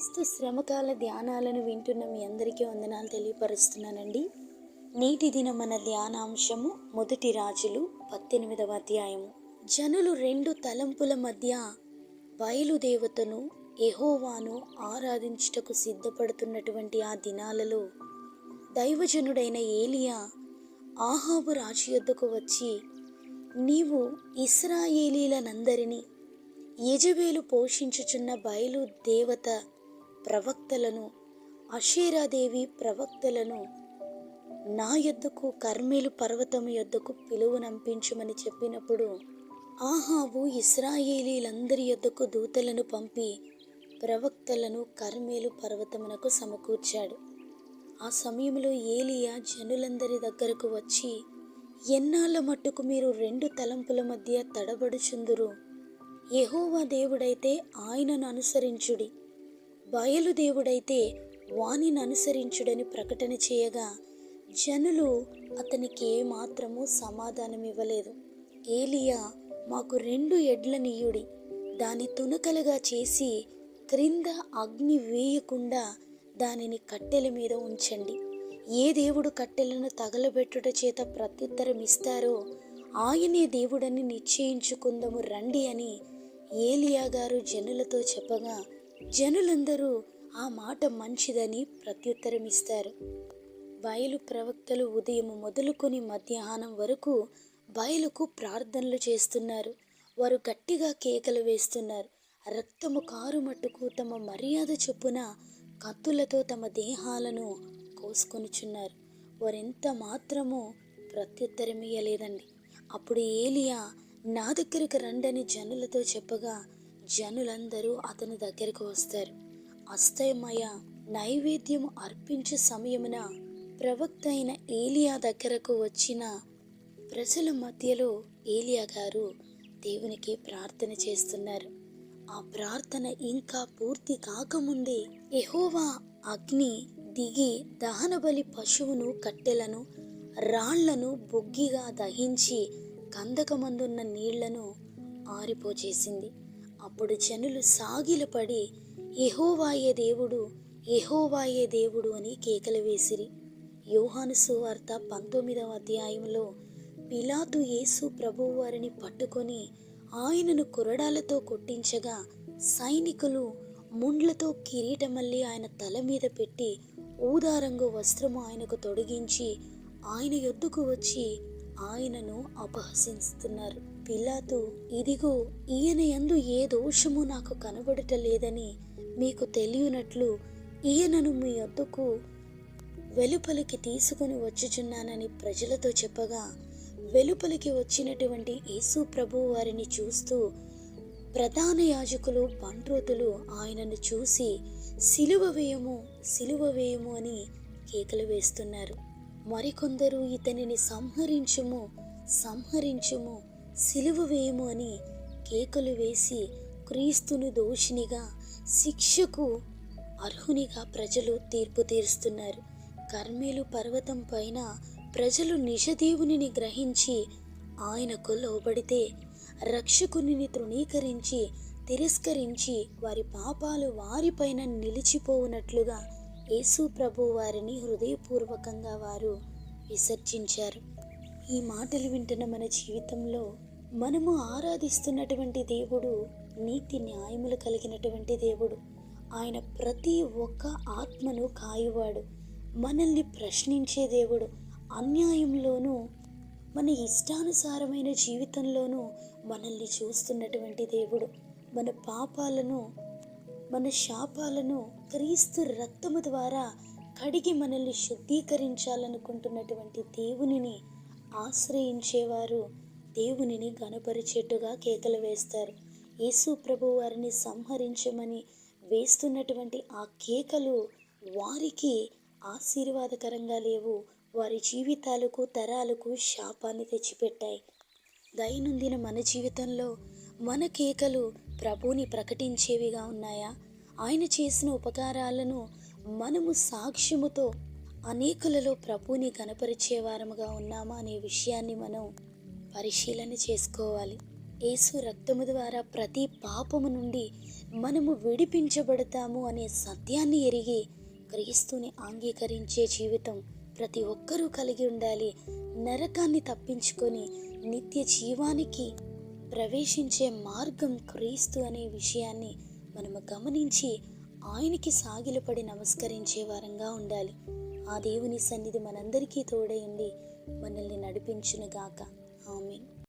క్రీస్తు శ్రమకాల ధ్యానాలను వింటున్న మీ అందరికీ వందనాలు తెలియపరుస్తున్నానండి. నేటి దిన మన ధ్యానాంశము మొదటి రాజులు పద్దెనిమిదవ అధ్యాయము. జనులు రెండు తలంపుల మధ్య బయలుదేవతను ఎహోవాను ఆరాధించుటకు సిద్ధపడుతున్నటువంటి ఆ దినాలలో దైవజనుడైన ఏలియా ఆహాబు రాజు యొద్దకు వచ్చి నీవు ఇస్రాయేలీలనందరినీ యజబేలు పోషించుచున్న బయలు దేవత ప్రవక్తలను అషీరాదేవి ప్రవక్తలను నా యొద్దకు కర్మేలు పర్వతము యొద్దకు పిలువనంపించమని చెప్పినప్పుడు ఆహావు ఇస్రాయేలీలందరి యొద్దకు దూతలను పంపి ప్రవక్తలను కర్మేలు పర్వతమునకు సమకూర్చాడు. ఆ సమయంలో ఏలియా జనులందరి దగ్గరకు వచ్చి ఎన్నాళ్ళ మట్టుకు మీరు రెండు తలంపుల మధ్య తడబడుచుందురు? యహోవా దేవుడైతే ఆయనను అనుసరించుడి. బయలు దేవుడైతే వానిని అనుసరించుడని ప్రకటన చేయగా జనులు అతనికి ఏమాత్రము సమాధానం ఇవ్వలేదు ఏలియా మాకు రెండు ఎడ్లనియుడి దాని తునకలుగా చేసి క్రింద అగ్ని వేయకుండా దానిని కట్టెల మీద ఉంచండి. ఏ దేవుడు కట్టెలను తగలబెట్టుట చేత ప్రత్యుత్తరం ఇస్తారో ఆయనే దేవుడని నిశ్చయించుకుందము రండి అని ఏలియా గారు జనులతో చెప్పగా జనులందరూ ఆ మాట మంచిదని ప్రత్యుత్తరం ఇస్తారు బయలు ప్రవక్తలు ఉదయం మొదలుకొని మధ్యాహ్నం వరకు బయలుకు ప్రార్థనలు చేస్తున్నారు. వారు గట్టిగా కేకలు వేస్తున్నారు. రక్తము కారు మట్టుకు తమ మర్యాద చొప్పున కత్తులతో తమ దేహాలను కోసుకొనుచున్నారు. వారెంత మాత్రమూ ప్రత్యుత్తరం ఇయ్యలేదండి అప్పుడు ఏలియా నా దగ్గరకు రండని జనులతో చెప్పగా జనులందరూ అతని దగ్గరకు వస్తారు. అస్తమయ నైవేద్యం అర్పించే సమయమున ప్రవక్త అయిన ఏలియా దగ్గరకు వచ్చిన ప్రజల మధ్యలో ఏలియా గారు దేవునికి ప్రార్థన చేస్తున్నారు. ఆ ప్రార్థన ఇంకా పూర్తి కాకముందే ఎహోవా అగ్ని దిగి దహనబలి పశువును కట్టెలను రాళ్ళను బొగ్గిగా దహించి కందకమందున్న నీళ్ళను ఆరిపోచేసింది అప్పుడు జనులు సాగిలపడి ఎహోవాయే దేవుడు ఎహోవాయే దేవుడు అని కేకలు వేసిరి. యోహాను సువార్త పంతొమ్మిదవ అధ్యాయంలో పిలాతు యేసు ప్రభువు వారిని పట్టుకొని ఆయనను కొరడాలతో కొట్టించగా సైనికులు ముండ్లతో కిరీటమల్లి ఆయన తల మీద పెట్టి ఊదారంగు వస్త్రము ఆయనకు తొడిగించి ఆయన యొద్దకు వచ్చి ఆయనను అపహసిస్తున్నారు. పిలాతు ఇదిగో ఈయన ఎందు ఏ దోషము నాకు కనబడట లేదని మీకు తెలియనట్లు ఈయనను మీ వద్దకు వెలుపలికి తీసుకుని వచ్చుచున్నానని ప్రజలతో చెప్పగా వెలుపలికి వచ్చినటువంటి యేసు ప్రభు వారిని చూస్తూ ప్రధాన యాజకులు పండ్రోతులు ఆయనను చూసి సిలువ వేయము సిలువ వేయము అని కేకలు వేస్తున్నారు. మరికొందరు ఇతనిని సంహరించుము సంహరించుము సిలువ వేయము అని కేకలు వేసి క్రీస్తును దోషినిగా శిక్షకు అర్హునిగా ప్రజలు తీర్పు తీరుస్తున్నారు. కర్మేలు పర్వతం పైన ప్రజలు నిజదేవునిని గ్రహించి ఆయనకు లోబడితే రక్షకునిని తృణీకరించి తిరస్కరించి వారి పాపాలు వారిపైన నిలిచిపోవునట్లుగా యేసు ప్రభు వారిని హృదయపూర్వకంగా వారు విసర్జించారు. ఈ మాటలు వింటున్న మన జీవితంలో మనము ఆరాధిస్తున్నటువంటి దేవుడు నీతి న్యాయములు కలిగినటువంటి దేవుడు. ఆయన ప్రతి ఒక్క ఆత్మను కాయువాడు. మనల్ని ప్రశ్నించే దేవుడు. అన్యాయంలోనూ మన ఇష్టానుసారమైన జీవితంలోనూ మనల్ని చూస్తున్నటువంటి దేవుడు. మన పాపాలను మన శాపాలను క్రీస్తు రక్తము ద్వారా కడిగి మనల్ని శుద్ధీకరించాలనుకుంటున్నటువంటి దేవునిని ఆశ్రయించేవారు దేవునిని గనపరిచేట్టుగా కేకలు వేస్తారు. యేసు ప్రభు వారిని సంహరించమని వేస్తున్నటువంటి ఆ కేకలు వారికి ఆశీర్వాదకరంగా లేవు. వారి జీవితాలకు తరాలకు శాపాన్ని తెచ్చిపెట్టాయి. దైనందిన మన జీవితంలో మన కేకలు ప్రభుని ప్రకటించేవిగా ఉన్నాయా? ఆయన చేసిన ఉపకారాలను మనము సాక్ష్యముతో అనేకులలో ప్రభుని కనపరిచేవారముగా ఉన్నామా అనే విషయాన్ని మనం పరిశీలన చేసుకోవాలి. యేసు రక్తము ద్వారా ప్రతి పాపము నుండి మనము విడిపించబడతాము అనే సత్యాన్ని ఎరిగి క్రీస్తుని అంగీకరించే జీవితం ప్రతి ఒక్కరూ కలిగి ఉండాలి. నరకాన్ని తప్పించుకొని నిత్య జీవానికి ప్రవేశించే మార్గం క్రీస్తు అనే విషయాన్ని మనము గమనించి ఆయనకి సాగిలపడి నమస్కరించే వారంగా ఉండాలి. ఆ దేవుని సన్నిధి మనందరికీ తోడై ఉండి మనల్ని నడిపించునుగాక. 方面